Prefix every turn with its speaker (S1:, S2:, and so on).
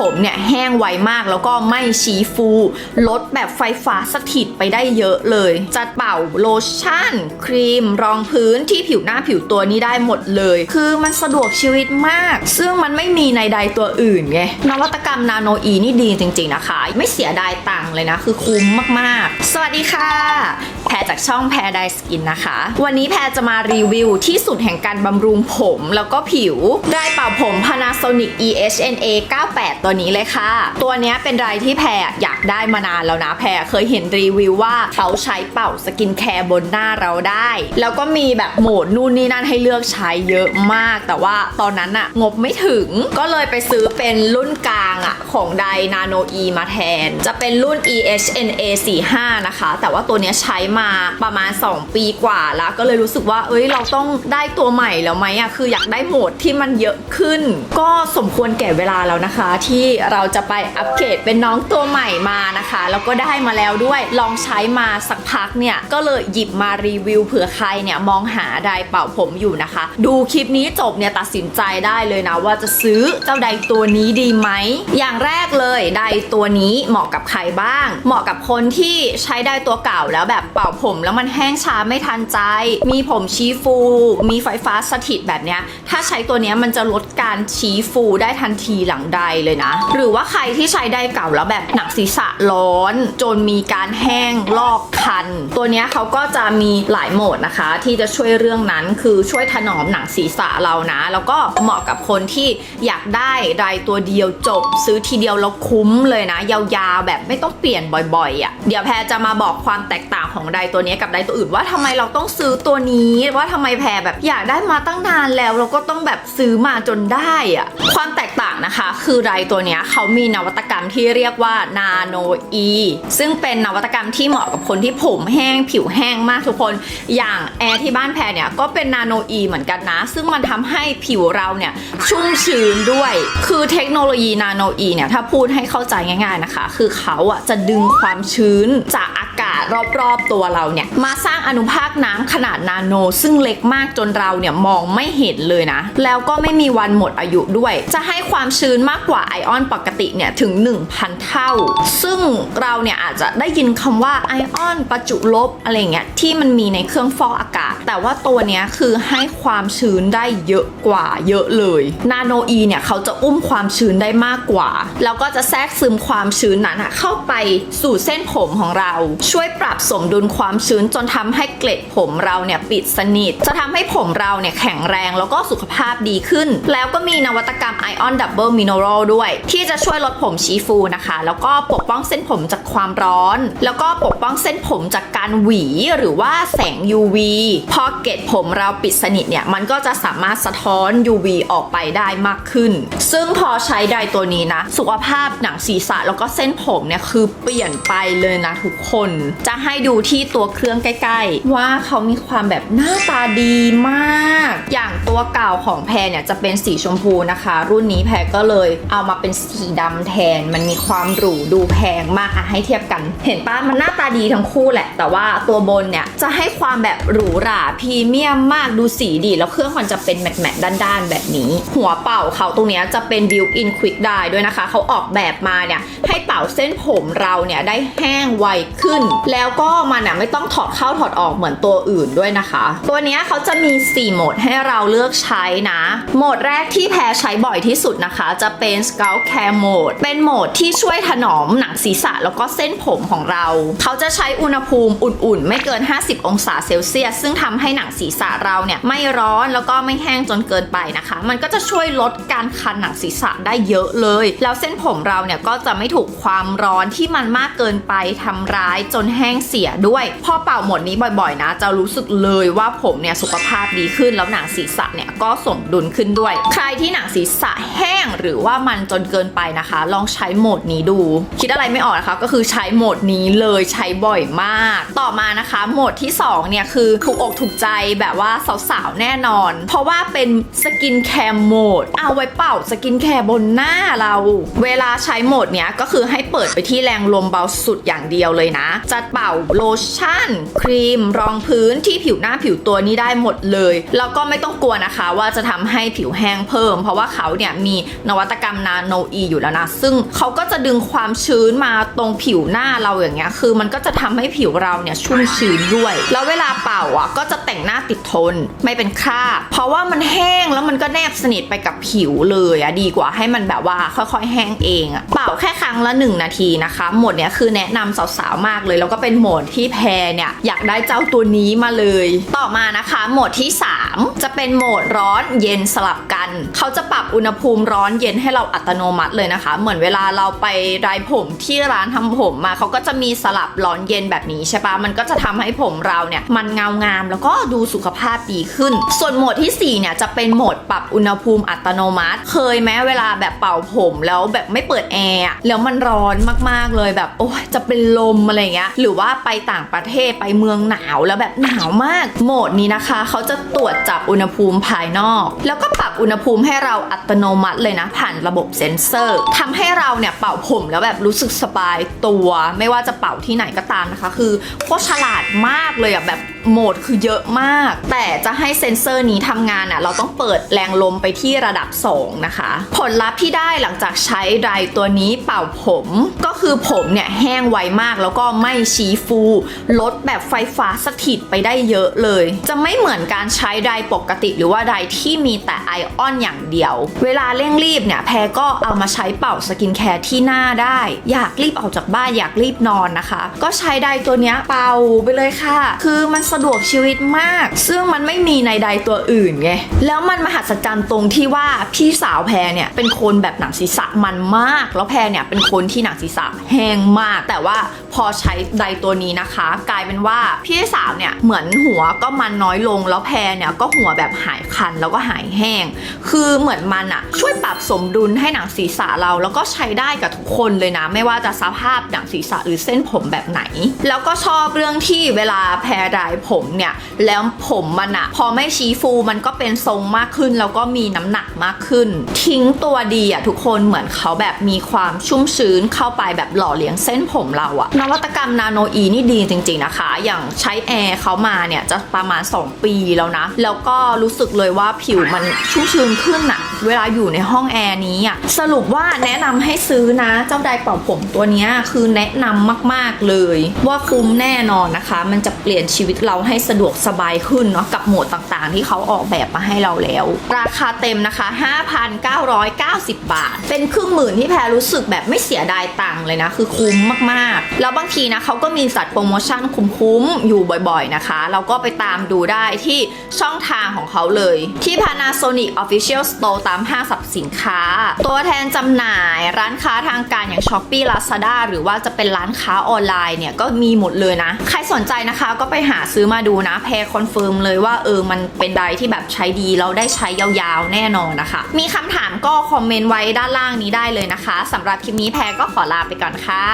S1: ผมเนี่ยแห้งไวมากแล้วก็ไม่ชี้ฟู ลดแบบไฟฟ้าสถิตไปได้เยอะเลย จะเป่าโลชั่น ครีม รองพื้นที่ผิวหน้าผิวตัวนี้ได้หมดเลย คือมันสะดวกชีวิตมาก ซึ่งมันไม่มีในใดตัวอื่นไง นวัตกรรมนาโนอีนี่ดีจริง ๆนะคะ ไม่เสียดายตังค์เลยนะ คือคุ้มมากๆ สวัสดีค่ะ แพรจากช่องแพรไดสกินนะคะ วันนี้แพรจะมารีวิวที่สุดแห่งการบำรุงผมแล้วก็ผิว ได้เป่าผม Panasonic EHNA 98ตัวัวนี้เลยค่ะ ตัวนี้เป็นไรที่แพรอยากได้มานานแล้วนะแพรเคยเห็นรีวิวว่าเขาใช้เป่าสกินแคร์บนหน้าเราได้ แล้วก็มีแบบโหมดนู่นนี่นั่นให้เลือกใช้เยอะมาก แต่ว่าตอนนั้นอะงบไม่ถึงก็เลยไปซื้อเป็นรุ่นกลางอะของไดนาโน E มาแทน จะเป็นรุ่น EHNA 45นะคะ แต่ว่าตัวนี้ใช้มาประมาณ 2 ปีกว่าแล้ว ก็เลยรู้สึกว่า เอ้ยเราต้องได้ตัวใหม่แล้วไหมอะคืออยากได้โหมดที่มันเยอะขึ้น ก็สมควรแก่เวลาแล้วนะคะที่เราจะไปอัปเกรดเป็นน้องตัวใหม่มานะคะ แล้วก็ได้มาแล้วด้วยลองใช้มาสักพักเนี่ย ก็เลยหยิบมารีวิวเผื่อใครเนี่ยมองหาไดเป่าผมอยู่นะคะ ดูคลิปนี้จบเนี่ยตัดสินใจได้เลยนะ ว่าจะซื้อเจ้าไดตัวนี้ดีไหม อย่างแรกเลยไดตัวนี้เหมาะกับใครบ้าง เหมาะกับคนที่ใช้ไดตัวเก่าแล้วแบบเป่าผมแล้วมันแห้งช้าไม่ทันใจ มีผมชี้ฟู มีไฟฟ้าสถิตแบบเนี้ยถ้าใช้ตัวนี้มันจะลดการชี้ฟูได้ทันทีหลังไดเลยนะหรือว่าใครที่ใช้ไดเก่าแล้วแบบหนังศีรษะร้อน จนมีการแห้งลอกคัน ตัวนี้เขาก็จะมีหลายโหมดนะคะ ที่จะช่วยเรื่องนั้นคือช่วยถนอมหนังศีรษะเรานะ แล้วก็เหมาะกับคนที่อยากได้ไดตัวเดียวจบ ซื้อทีเดียวแล้วคุ้มเลยนะ ยาวๆ แบบไม่ต้องเปลี่ยนบ่อยๆอะ่ะเดี๋ยวแพรจะมาบอกความแตกต่างของไดตัวนี้กับไดตัวอื่นว่าทำไมเราต้องซื้อตัวนี้ว่าทำไมแพรแบบอยากได้มาตั้งนานแล้วเราก็ต้องแบบซื้อมาจนได้อะความแตกต่างนะคะ คือไดร์ตัวเนี้ยเขามีนวัตกรรมที่เรียกว่านาโนอีซึ่งเป็นนวัตกรรมที่เหมาะกับคนที่ผมแห้งผิวแห้งมากทุกคน อย่างแอร์ที่บ้านแพรเนี่ยก็เป็นนาโนอีเหมือนกันนะ ซึ่งมันทำให้ผิวเราเนี่ยชุ่มชื้นด้วย คือเทคโนโลยีนาโนอีเนี่ยถ้าพูดให้เข้าใจง่ายๆนะคะ คือเขาอะจะดึงความชื้นจากอาก รอบๆตัวเราเนี่ยมาสร้างอนุภาคน้ำขนาดนาโน ซึ่งเล็กมากจนเราเนี่ยมองไม่เห็นเลยนะ แล้วก็ไม่มีวันหมดอายุด้วย จะให้ความชื้นมากกว่าไอออนปกติเนี่ยถึง 1,000 เท่า ซึ่งเราเนี่ยอาจจะได้ยินคำว่าไอออนประจุลบอะไรเงี้ยที่มันมีในเครื่องฟอกอากาศ แต่ว่าตัวเนี้ยคือให้ความชื้นได้เยอะกว่าเยอะเลยนาโนอีเนี่ยเขาจะอุ้มความชื้นได้มากกว่า แล้วก็จะแทรกซึมความชื้นนั้นเข้าไปสู่เส้นผมของเรา ช่วยปรับสมดุลความชื้นจนทำให้เกล็ดผมเราเนี่ยปิดสนิท จะทำให้ผมเราเนี่ยแข็งแรงแล้วก็สุขภาพดีขึ้น แล้วก็มีนวัตกรรมไอออนดับเบิลมิน r a l ด้วย ที่จะช่วยลดผมชี้ฟูนะคะ แล้วก็ปกป้องเส้นผมจากความร้อน แล้วก็ปกป้องเส้นผมจากการหวีหรือว่าแสง UV พอเกล็ดผมเราปิดสนิทเนี่ยมันก็จะสามารถสะท้อน UV ออกไปได้มากขึ้น ซึ่งพอใช้ไดตัวนี้นะ สุขภาพหนังศีรษะแล้วก็เส้นผมเนี่ยคือเปลี่ยนไปเลยนะทุกคนจะให้ดูที่ตัวเครื่องใกล้ ๆ ว่าเขามีความแบบหน้าตาดีมาก ตัวก่าของแพรเนี่ยจะเป็นสีชมพูนะคะ รุ่นนี้แพรก็เลยเอามาเป็นสีดำแทน มันมีความหรูดูแพงมากอะให้เทียบกัน เห็นป้ามันหน้าตาดีทั้งคู่แหละ แต่ว่าตัวบนเนี่ยจะให้ความแบบหรูหราพรีเมียมมากดูสีดี แล้วเครื่องมันจะเป็นแมทๆด้านๆ แบบนี้ หัวเป่าเขาตรงนี้จะเป็น built in quick dye ด้วยนะคะ เขาออกแบบมาเนี่ยให้เป่าเส้นผมเราเนี่ยได้แห้งไวขึ้น แล้วก็มันอะไม่ต้องถอดเข้าถอดออกเหมือนตัวอื่นด้วยนะคะ ตัวเนี้ยเขาจะมี 4 โหมดให้เราเลือกใช้นะ โหมดแรกที่แพรใช้บ่อยที่สุดนะคะ จะเป็น scalp care mode เป็นโหมดที่ช่วยถนอมหนังศีรษะแล้วก็เส้นผมของเรา เขาจะใช้อุณหภูมิอุ่นๆ ไม่เกิน 50 องศาเซลเซียส ซึ่งทำให้หนังศีรษะเราเนี่ยไม่ร้อนแล้วก็ไม่แห้งจนเกินไปนะคะ มันก็จะช่วยลดการคันหนังศีรษะได้เยอะเลย แล้วเส้นผมเราเนี่ยก็จะไม่ถูกความร้อนที่มันมากเกินไปทำร้ายจนแห้งเสียด้วย พอเป่าโหมดนี้บ่อยๆ นะ จะรู้สึกเลยว่าผมเนี่ยสุขภาพดีขึ้นแล้วหนังศีรษะเนี่ยก็สมดุลขึ้นด้วย ใครที่หนังศีรษะแห้งหรือว่ามันจนเกินไปนะคะ ลองใช้โหมดนี้ดู คิดอะไรไม่ออกนะคะ ก็คือใช้โหมดนี้เลยใช้บ่อยมาก ต่อมานะคะโหมดที่สองเนี่ยคือถูกอกถูกใจแบบว่าสาวๆแน่นอน เพราะว่าเป็นสกินแคร์โหมดเอาไว้เป่าสกินแคร์บนหน้าเรา เวลาใช้โหมดเนี้ยก็คือให้เปิดไปที่แรงลมเบาสุดอย่างเดียวเลยนะ จะเป่าโลชั่น ครีม รองพื้นที่ผิวหน้าผิวตัวนี้ได้หมดเลย แล้วก็ไม่ต้องกลัวนะคะว่าจะทำให้ผิวแห้งเพิ่ม เพราะว่าเขาเนี่ยมีนวัตกรรมนาโนอีอยู่แล้วนะ ซึ่งเขาก็จะดึงความชื้นมาตรงผิวหน้าเราอย่างเงี้ยคือมันก็จะทำให้ผิวเราเนี่ยชุ่มชื้นด้วย แล้วเวลาเป่าอะก็จะแต่งหน้าติดทนไม่เป็นคราบเพราะว่ามันแห้งแล้วมันก็แนบสนิทไปกับผิวเลยอะดีกว่าให้มันแบบว่าค่อยๆ แห้งเองอะเป่าแค่ครั้งละ 1 นาทีนะคะโหมดเนี้ยคือแนะนำสาวๆมากเลย แล้วก็เป็นโหมดที่แพรเนี่ยอยากได้เจ้าตัวนี้มาเลย ต่อมานะคะโหมดที่ 3 จะเป็นโหมดร้อนเย็นสลับกัน เขาจะปรับอุณหภูมิร้อนเย็นให้เราอัตโนมัติเลยนะคะ เหมือนเวลาเราไปรายผมที่ร้านทำผมมาเขาก็จะมีสลับร้อนเย็นแบบนี้ใช่ปะมันก็จะทำให้ผมเราเนี่ยมันเงางามแล้วก็ดูสุขภาพดีขึ้น ส่วนโหมดทีสี่ 4 เนี่ยจะเป็นโหมดปรับอุณหภูมิอัตโนมัติ เคยไหมเวลาแบบเป่าผมแล้วแบบไม่เปิดแอร์แล้วมันร้อนมากๆเลยแบบโอ้ยจะเป็นลมอะไรเงี้ยหรือว่าไปต่างประเทศไปเมืองหนาวแล้วแบบหนาวมาก โหมดนี้นะคะ เขาจะตรวจจับอุณหภูมิภายนอก แล้วก็ปรับอุณหภูมิให้เราอัตโนมัติเลยนะ ผ่านระบบเซ็นเซอร์ทำให้เราเนี่ยเป่าผมแล้วแบบรู้สึกสบายตัว ไม่ว่าจะเป่าที่ไหนก็ตามนะคะ คือโคตรฉลาดมากเลยอะแบบโหมดคือเยอะมาก แต่จะให้เซ็นเซอร์นี้ทำงานอะเราต้องเปิดแรงลมไปที่ระดับ 2 นะคะ ผลลัพธ์ที่ได้หลังจากใช้ไดร์ตัวนี้เป่าผม ก็คือผมเนี่ยแห้งไวมากแล้วก็ไม่ชี้ฟู ลดแบบไฟฟ้าสถิตไปได้เยอะเลย จะไม่เหมือนการใช้ไดร์ปกติ หรือว่าไดร์ที่มีแต่ไอออนอย่างเดียว เวลาเร่งรีบเนี่ยแพรก็เอามาใช้เป่าสกินแคร์ที่หน้าได้ อยากรีบออกจากบ้านอยากรีบนอนนะคะ ก็ใช้ไดร์ตัวนี้เป่าไปเลยค่ะ คือมันสะดวกชีวิตมาก ซึ่งมันไม่มีในใดตัวอื่นไง แล้วมันมหัศจรรย์ตรงที่ว่าพี่สาวแพรเนี่ยเป็นคนแบบหนังศีรษะมันมาก แล้วแพรเนี่ยเป็นคนที่หนังศีรษะแห้งมาก แต่ว่าพอใช้ไดตัวนี้นะคะ กลายเป็นว่าพี่สาวเนี่ยเหมือนหัวก็มันน้อยลง แล้วแพรเนี่ยก็หัวแบบหายคันแล้วก็หายแห้ง คือเหมือนมันอะช่วยปรับสมดุลให้หนังศีรษะเรา แล้วก็ใช้ได้กับทุกคนเลยนะ ไม่ว่าจะสภาพหนังศีรษะหรือเส้นผมแบบไหน แล้วก็ชอบเรื่องที่เวลาแพรไดผมเนี่ยแล้วผมมันอะพอไม่ชี้ฟูมันก็เป็นทรงมากขึ้น แล้วก็มีน้ำหนักมากขึ้น ทิ้งตัวดีอะทุกคนเหมือนเขาแบบมีความชุ่มชื้นเข้าไปแบบหล่อเลี้ยงเส้นผมเราอะนวัตกรรมนาโนอีนี่ดีจริง ๆนะคะ อย่างใช้แอร์เขามาเนี่ยจะประมาณ 2 ปีแล้วนะ แล้วก็รู้สึกเลยว่าผิวมันชุ่มชื้นขึ้นอะเวลาอยู่ในห้องแอร์นี้อะสรุปว่าแนะนำให้ซื้อนะเจ้าไดเป่าผมตัวเนี้ยคือแนะนำมาก ๆเลย ว่าคุ้มแน่นอนนะคะ มันจะเปลี่ยนชีวิตเราเราให้สะดวกสบายขึ้นเนาะกับโหมดต่างๆ ที่เขาออกแบบมาให้เราแล้ว ราคาเต็มนะคะ 5,990 บาท เป็นครึ่งหมื่นที่แพรรู้สึกแบบไม่เสียดายตังค์เลยนะ คือคุ้มมากๆ แล้วบางทีนะเขาก็มีจัดโปรโมชั่นคุ้มๆ อยู่บ่อยๆนะคะ เราก็ไปตามดูได้ที่ช่องทางของเขาเลย ที่ Panasonic Official Store ตามห้างสรรพสินค้า ตัวแทนจำหน่ายร้านค้าทางการอย่าง Shopee Lazada หรือว่าจะเป็นร้านค้าออนไลน์เนี่ยก็มีหมดเลยนะ ใครสนใจนะคะก็ไปหาซื้อมาดูนะแพรคอนเฟิร์มเลยว่าเออมันเป็นไดที่แบบใช้ดีเราได้ใช้ยาวๆแน่นอนนะคะ มีคำถามก็คอมเมนต์ไว้ด้านล่างนี้ได้เลยนะคะสำหรับคลิปนี้แพรก็ขอลาไปก่อนค่ะ